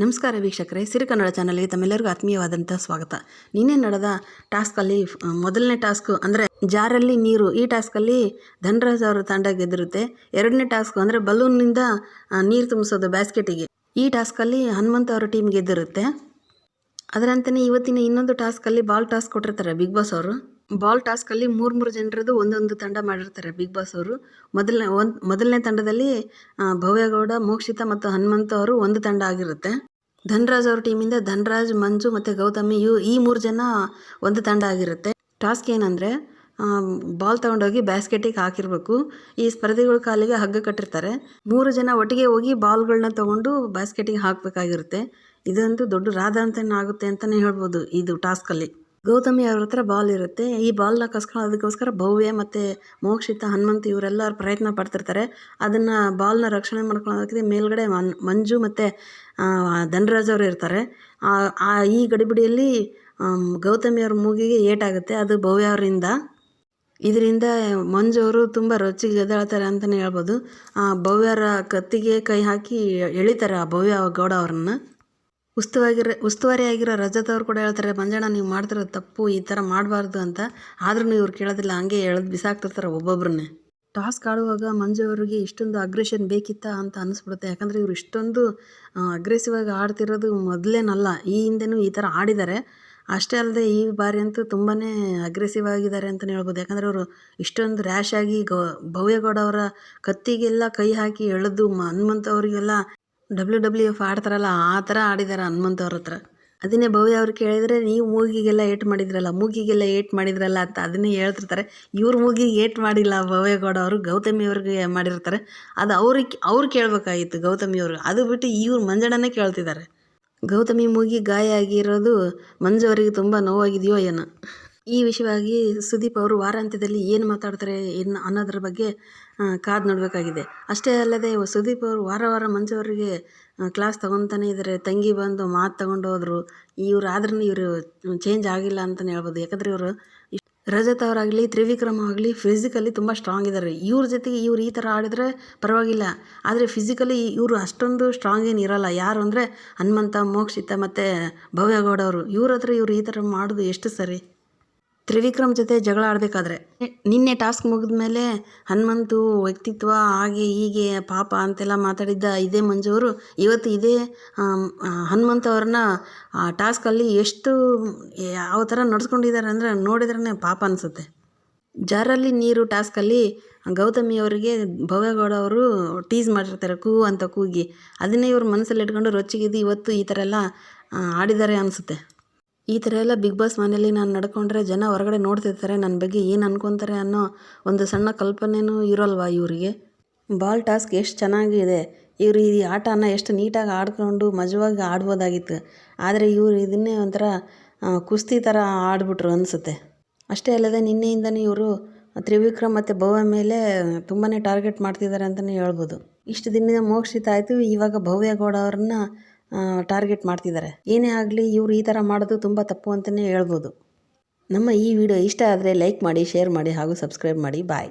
ನಮಸ್ಕಾರ ವೀಕ್ಷಕರೇ ಸಿರಿ ಕನ್ನಡ ಚಾನಲ್ಗೆ ತಮ್ಮೆಲ್ಲರಿಗೂ ಆತ್ಮೀಯವಾದಂಥ ಸ್ವಾಗತ. ನಿನ್ನೆ ನಡೆದ ಟಾಸ್ಕಲ್ಲಿ ಮೊದಲನೇ ಟಾಸ್ಕು ಅಂದರೆ ಜಾರಲ್ಲಿ ನೀರು. ಈ ಟಾಸ್ಕಲ್ಲಿ ಧನರಾಜ್ ಅವರ ತಂಡ ಗೆದ್ದಿರುತ್ತೆ. ಎರಡನೇ ಟಾಸ್ಕ್ ಅಂದರೆ ಬಲೂನ್ನಿಂದ ನೀರು ತುಂಬಿಸೋದು ಬ್ಯಾಸ್ಕೆಟಿಗೆ ಈ ಟಾಸ್ಕಲ್ಲಿ ಹನುಮಂತ ಅವರ ಟೀಮ್ ಗೆದ್ದಿರುತ್ತೆ. ಅದರಂತೆಯೇ ಇವತ್ತಿನ ಇನ್ನೊಂದು ಟಾಸ್ಕಲ್ಲಿ ಬಾಲ್ ಟಾಸ್ಕ್ ಕೊಟ್ಟಿರ್ತಾರೆ ಬಿಗ್ ಬಾಸ್ ಅವರು. ಬಾಲ್ ಟಾಸ್ಕಲ್ಲಿ ಮೂರು ಮೂರು ಜನರದ್ದು ಒಂದೊಂದು ತಂಡ ಮಾಡಿರ್ತಾರೆ ಬಿಗ್ ಬಾಸ್ ಅವರು. ಮೊದಲನೇ ಒಂದು, ಮೊದಲನೇ ತಂಡದಲ್ಲಿ ಭವ್ಯಗೌಡ, ಮೋಕ್ಷಿತ ಮತ್ತು ಹನುಮಂತ ಅವರು ಒಂದು ತಂಡ ಆಗಿರುತ್ತೆ. ಧನ್ರಾಜ್ ಅವ್ರ ಟೀಮಿಂದ ಧನ್ರಾಜ್, ಮಂಜು ಮತ್ತು ಗೌತಮಿ ಇವು ಈ ಮೂರು ಜನ ಒಂದು ತಂಡ ಆಗಿರುತ್ತೆ. ಟಾಸ್ಕ್ ಏನಂದರೆ ಬಾಲ್ ತಗೊಂಡೋಗಿ ಬ್ಯಾಸ್ಕೆಟಿಗೆ ಹಾಕಿರ್ಬೇಕು. ಈ ಸ್ಪರ್ಧಿಗಳ ಕಾಲಿಗೆ ಹಗ್ಗ ಕಟ್ಟಿರ್ತಾರೆ. ಮೂರು ಜನ ಒಟ್ಟಿಗೆ ಹೋಗಿ ಬಾಲ್ಗಳನ್ನ ತಗೊಂಡು ಬ್ಯಾಸ್ಕೆಟಿಗೆ ಹಾಕಬೇಕಾಗಿರುತ್ತೆ. ಇದಂತೂ ದೊಡ್ಡ ರಾಧಾಂತನ ಆಗುತ್ತೆ ಅಂತಲೇ ಹೇಳ್ಬೋದು ಇದು ಟಾಸ್ಕಲ್ಲಿ. ಗೌತಮಿ ಅವ್ರ ಹತ್ರ ಬಾಲ್ ಇರುತ್ತೆ. ಈ ಬಾಲ್ನ ಕಸ್ಕೊಳ್ಳೋದಕ್ಕೋಸ್ಕರ ಭವ್ಯ ಮತ್ತು ಮೋಕ್ಷಿತ ಹನುಮಂತ ಇವರೆಲ್ಲ ಪ್ರಯತ್ನ ಪಡ್ತಿರ್ತಾರೆ. ಅದನ್ನು ಬಾಲ್ನ ರಕ್ಷಣೆ ಮಾಡ್ಕೊಳ್ಳೋದಕ್ಕೆ ಮೇಲ್ಗಡೆ ಮಂಜು ಮತ್ತು ಧನರಾಜ್ ಅವರು ಇರ್ತಾರೆ. ಆ- ಈ ಗಡಿಬಿಡಿಯಲ್ಲಿ ಗೌತಮಿ ಅವ್ರ ಮೂಗಿಗೆ ಏಟಾಗುತ್ತೆ. ಅದು ಭವ್ಯ ಅವರಿಂದ. ಇದರಿಂದ ಮಂಜು ಅವರು ತುಂಬ ರೊಚ್ಚಿಗೆ ಗದ್ದಾಳ್ತಾರೆ ಅಂತಲೇ ಹೇಳ್ಬೋದು. ಆ, ಭವ್ಯರ ಕತ್ತಿಗೆ ಕೈ ಹಾಕಿ ಎಳಿತಾರೆ ಆ ಭವ್ಯ ಗೌಡ ಅವ್ರನ್ನ. ಉಸ್ತುವಾಗಿರೋ ಉಸ್ತುವಾರಿ ಆಗಿರೋ ರಜತ್ ಅವ್ರು ಕೂಡ ಹೇಳ್ತಾರೆ, ಮಂಜಣ್ಣ, ನೀವು ಮಾಡ್ತಿರೋ ತಪ್ಪು, ಈ ಥರ ಮಾಡಬಾರ್ದು ಅಂತ. ಆದ್ರೂ ಇವ್ರು ಕೇಳೋದಿಲ್ಲ, ಹಂಗೆ ಎಳೆದು ಬಿಸಾಕ್ತಿರ್ತಾರೆ ಒಬ್ಬೊಬ್ರನ್ನೇ. ಟಾಸ್ಕ್ ಆಡುವಾಗ ಮಂಜು ಅವರಿಗೆ ಇಷ್ಟೊಂದು ಅಗ್ರೆಷನ್ ಬೇಕಿತ್ತಾ ಅಂತ ಅನಿಸ್ಬಿಡುತ್ತೆ. ಯಾಕಂದರೆ ಇವರು ಇಷ್ಟೊಂದು ಅಗ್ರೆಸಿವ್ ಆಗಿ ಆಡ್ತಿರೋದು ಮೊದಲೇನಲ್ಲ. ಈ ಹಿಂದೆನೂ ಈ ಥರ ಆಡಿದ್ದಾರೆ. ಅಷ್ಟೇ ಅಲ್ಲದೆ ಈ ಬಾರಿ ಅಂತೂ ತುಂಬಾ ಅಗ್ರೆಸಿವ್ ಆಗಿದ್ದಾರೆ ಅಂತಲೇ ಹೇಳ್ಬೋದು. ಯಾಕಂದರೆ ಅವರು ಇಷ್ಟೊಂದು ರ್ಯಾಶ್ ಆಗಿ ಗೌ ಭವ್ಯಗೌಡ ಅವರ ಕತ್ತಿಗೆಲ್ಲ ಕೈ ಹಾಕಿ ಎಳೆದು ಮ ಹನುಮಂತ ಅವರಿಗೆಲ್ಲ ಡಬ್ಲ್ಯೂ ಡಬ್ಲ್ಯೂ ಎಫ್ ಆಡ್ತಾರಲ್ಲ, ಆ ಥರ ಆಡಿದ್ದಾರೆ ಹನುಮಂತ ಅವ್ರ ಹತ್ರ. ಅದನ್ನೇ ಭವ್ಯ ಅವ್ರು ಕೇಳಿದರೆ, ನೀವು ಮೂಗಿಗೆಲ್ಲ ಏಟ್ ಮಾಡಿದ್ರಲ್ಲ, ಮೂಗಿಗೆಲ್ಲ ಏಟ್ ಮಾಡಿದ್ರಲ್ಲ ಅಂತ ಅದನ್ನೇ ಹೇಳ್ತಿರ್ತಾರೆ. ಇವ್ರು ಮೂಗಿಗೆ ಏಟ್ ಮಾಡಿಲ್ಲ ಭವ್ಯಗೌಡ ಅವರು, ಗೌತಮಿ ಅವ್ರಿಗೆ ಮಾಡಿರ್ತಾರೆ. ಅದು ಅವ್ರಿಗೆ, ಅವ್ರು ಕೇಳಬೇಕಾಗಿತ್ತು ಗೌತಮಿ ಅವರು ಅದು ಬಿಟ್ಟು ಇವ್ರು ಮಂಜಣ್ಣನೇ ಕೇಳ್ತಿದ್ದಾರೆ. ಗೌತಮಿ ಮೂಗಿ ಗಾಯ ಆಗಿರೋದು ಮಂಜು ಅವರಿಗೆ ತುಂಬ ನೋವಾಗಿದೆಯೋ ಏನೋ. ಈ ವಿಷಯವಾಗಿ ಸುದೀಪ್ ಅವರು ವಾರಾಂತ್ಯದಲ್ಲಿ ಏನು ಮಾತಾಡ್ತಾರೆ ಏನು ಅನ್ನೋದ್ರ ಬಗ್ಗೆ ಕಾದು ನೋಡಬೇಕಾಗಿದೆ. ಅಷ್ಟೇ ಅಲ್ಲದೆ ಸುದೀಪ್ ಅವರು ವಾರ ವಾರ ಮಂಜು ಅವರಿಗೆ ಕ್ಲಾಸ್ ತೊಗೊತಾನೆ ಇದ್ದಾರೆ ತಂಗಿ ಬಂದು ಮಾತು ತಗೊಂಡು ಹೋದರು. ಇವ್ರು ಆದ್ರೂ ಇವರು ಚೇಂಜ್ ಆಗಿಲ್ಲ ಅಂತಲೇ ಹೇಳ್ಬೋದು. ಯಾಕಂದರೆ ಇವರು ರಜತ್ ಅವರಾಗಲಿ, ತ್ರಿವಿಕ್ರಮ್ ಆಗಲಿ ಫಿಸಿಕಲಿ ತುಂಬ ಸ್ಟ್ರಾಂಗ್ ಇದ್ದಾರೆ ಇವ್ರ ಜೊತೆಗೆ ಇವ್ರು ಈ ಥರ ಆಡಿದ್ರೆ ಪರವಾಗಿಲ್ಲ. ಆದರೆ ಫಿಸಿಕಲಿ ಇವರು ಅಷ್ಟೊಂದು ಸ್ಟ್ರಾಂಗ್ ಏನು ಇರಲ್ಲ. ಯಾರು ಅಂದರೆ ಹನುಮಂತ, ಮೋಕ್ಷಿತ ಮತ್ತು ಭವ್ಯಗೌಡ ಅವರು. ಇವ್ರ ಹತ್ರ ಇವ್ರು ಈ ಥರ ಮಾಡೋದು ಎಷ್ಟು ಸರಿ? ತ್ರಿವಿಕ್ರಮ್ ಜೊತೆ ಜಗಳ ಆಡಬೇಕಾದ್ರೆ. ನಿನ್ನೆ ಟಾಸ್ಕ್ ಮುಗಿದ ಮೇಲೆ ಹನುಮಂತು ವ್ಯಕ್ತಿತ್ವ ಹಾಗೆ ಹೀಗೆ ಪಾಪ ಅಂತೆಲ್ಲ ಮಾತಾಡಿದ್ದ ಇದೇ ಮಂಜು ಅವರು, ಇವತ್ತು ಇದೇ ಹನುಮಂತ ಅವ್ರನ್ನ ಆ ಟಾಸ್ಕಲ್ಲಿ ಎಷ್ಟು, ಯಾವ ಥರ ನಡ್ಸ್ಕೊಂಡಿದ್ದಾರೆ ಅಂದರೆ ನೋಡಿದ್ರೇ ಪಾಪ ಅನಿಸುತ್ತೆ. ಜಾರಲ್ಲಿ ನೀರು ಟಾಸ್ಕಲ್ಲಿ ಗೌತಮಿ ಅವರಿಗೆ ಭವ್ಯಗೌಡ ಅವರು ಟೀಸ್ ಮಾಡಿರ್ತಾರೆ, ಕೂ ಅಂತ ಕೂಗಿ ಅದನ್ನೇ ಇವ್ರು ಮನಸ್ಸಲ್ಲಿ ಇಟ್ಕೊಂಡು ರೊಚ್ಚಿಗಿದ್ದು ಇವತ್ತು ಈ ಥರ ಎಲ್ಲ ಆಡಿದ್ದಾರೆ ಅನಿಸುತ್ತೆ. ಈ ಥರ ಎಲ್ಲ ಬಿಗ್ ಬಾಸ್ ಮನೇಲಿ ನಾನು ನಡ್ಕೊಂಡ್ರೆ ಜನ ಹೊರಗಡೆ ನೋಡ್ತಿರ್ತಾರೆ ನನ್ನ ಬಗ್ಗೆ ಏನು ಅನ್ಕೊತಾರೆ ಅನ್ನೋ ಒಂದು ಸಣ್ಣ ಕಲ್ಪನೆಯೂ ಇರೋಲ್ವಾ ಇವರಿಗೆ? ಬಾಲ್ ಟಾಸ್ಕ್ ಎಷ್ಟು ಚೆನ್ನಾಗಿದೆ, ಇವರು ಈ ಆಟನ ಎಷ್ಟು ನೀಟಾಗಿ ಆಡ್ಕೊಂಡು ಮಜವಾಗಿ ಆಡ್ಬೋದಾಗಿತ್ತು. ಆದರೆ ಇವರು ಇದನ್ನೇ ಒಂಥರ ಕುಸ್ತಿ ಥರ ಆಡ್ಬಿಟ್ರು ಅನಿಸುತ್ತೆ. ಅಷ್ಟೇ ಅಲ್ಲದೆ ನಿನ್ನೆಯಿಂದನೇ ಇವರು ತ್ರಿವಿಕ್ರಮ್ ಮತ್ತು ಭವ್ಯ ಮೇಲೆ ತುಂಬಾ ಟಾರ್ಗೆಟ್ ಮಾಡ್ತಿದ್ದಾರೆ ಅಂತಲೇ ಹೇಳ್ಬೋದು. ಇಷ್ಟು ದಿನದ ಮೋಕ್ಷಿತ ಆಯಿತು, ಇವಾಗ ಭವ್ಯಗೌಡ ಅವ್ರನ್ನ ಟಾರ್ಗೆಟ್ ಮಾಡ್ತಿದ್ದಾರೆ. ಏನೇ ಆಗಲಿ ಇವರು ಈ ಥರ ಮಾಡೋದು ತುಂಬ ತಪ್ಪು ಅಂತಲೇ ಹೇಳ್ಬೋದು. ನಮ್ಮ ಈ ವಿಡಿಯೋ ಇಷ್ಟ ಆದರೆ ಲೈಕ್ ಮಾಡಿ ಶೇರ್ ಮಾಡಿ ಹಾಗೂ ಸಬ್ಸ್ಕ್ರೈಬ್ ಮಾಡಿ. ಬಾಯ್